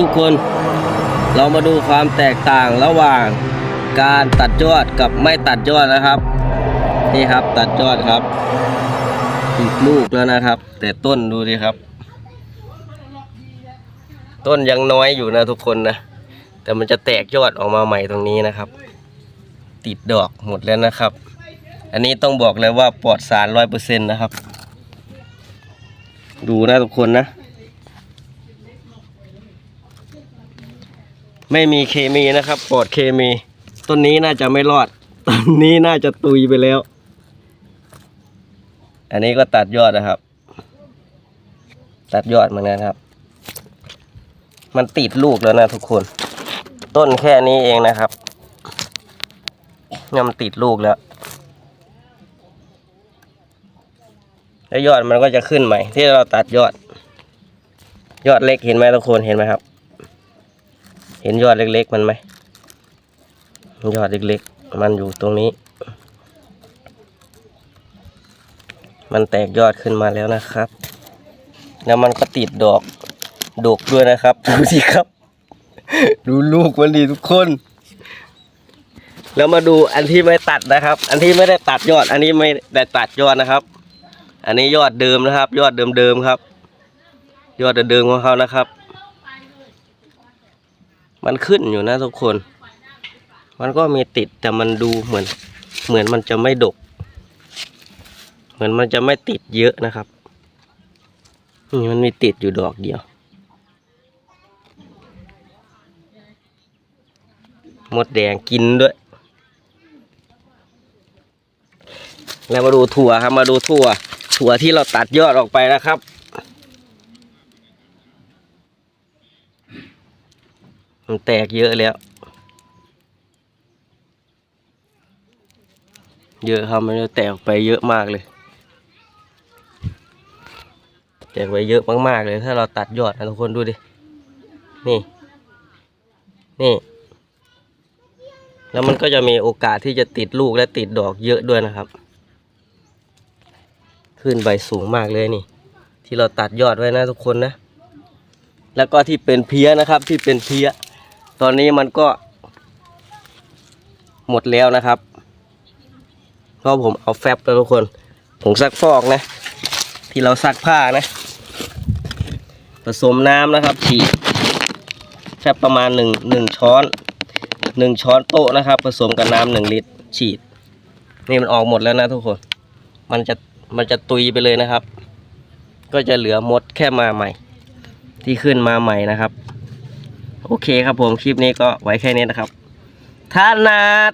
ทุกคน เรามาดูความแตกต่างระหว่างการตัดยอดกับไม่ตัดยอดนะครับ นี่ครับตัดยอดครับติดลูกแล้วนะครับ แต่ต้นดูดิครับ ต้นยังน้อยอยู่นะทุกคนนะ แต่มันจะแตกยอดออกมาใหม่ตรงนี้นะครับ ติดดอกหมดแล้วนะครับ อันนี้ต้องบอกเลยว่าปลอดสารร้อยเปอร์เซ็นต์นะครับ ดูนะทุกคนนะ ไม่มีเคมีนะครับปลอดเคมีต้นนี้น่าจะไม่รอดต้นนี้น่าจะตุยไปแล้ว อันนี้ก็ตัดยอดนะครับ ตัดยอดเหมือนกันครับ มันติดลูกแล้วนะทุกคน ต้นแค่นี้เองนะครับเนี่ยมันติดลูกแล้วแล้วยอดมันก็จะขึ้นใหม่ ที่เราตัดยอด ยอดเล็กเห็นไหมทุกคนเห็นไหมครับ เห็นยอดเล็กๆมันไหมยอดเล็กๆ มันอยู่ตรงนี้ มันแตกยอดขึ้นมาแล้วนะครับ แล้วมันก็ติดดอกดกด้วยนะครับ ดูสิครับ ดูลูกมันดีทุกคน แล้วมาดูอันที่ไม่ตัดนะครับ อันที่ไม่ได้ตัดยอด อันนี้ไม่ได้ตัดยอดนะครับ อันนี้ยอดเดิมนะครับ ยอดเดิมๆครับ ยอดเดิมของเขานะครับ มันขึ้นอยู่นะทุกคน มันก็มีติดแต่มันดูเหมือน เหมือนมันจะไม่ดก เหมือนมันจะไม่ติดเยอะนะครับนี่มันมีติดอยู่ดอกเดียว มดแดงกินด้วย แล้วมาดูถั่วครับมาดูถั่ว ถั่วที่เราตัดยอดออกไปนะครับ มันแตกเยอะแล้ว เยอะครับมันจะแตกออกไปเยอะมากเลย แตกไปเยอะมากๆเลยถ้าเราตัดยอดนะทุกคนดูดิ นี่ นี่ แล้วมันก็จะมีโอกาสที่จะติดลูกและติดดอกเยอะด้วยนะครับ ขึ้นใบสูงมากเลยนี่ ที่เราตัดยอดไว้นะทุกคนนะแล้วก็ที่เป็นเพี้ยนะครับที่เป็นเพี้ย ตอนนี้มันก็หมดแล้วนะครับเพราะผมเอาแฟบแล้วทุกคนผงซักฟอกนะ ที่เราซักผ้านะ ผสมน้ำนะครับฉีดแฟบประมาณหนึ่งหนึ่งช้อนหนึ่งช้อนโต๊ะนะครับ ผสมกับน้ำหนึ่งลิตรฉีด นี่มันออกหมดแล้วนะทุกคน มันจะมันจะตุยไปเลยนะครับ ก็จะเหลือมดแค่มาใหม่ ที่ขึ้นมาใหม่นะครับ โอเคครับผมคลิปนี้ก็ไว้แค่นี้นะครับท่านาด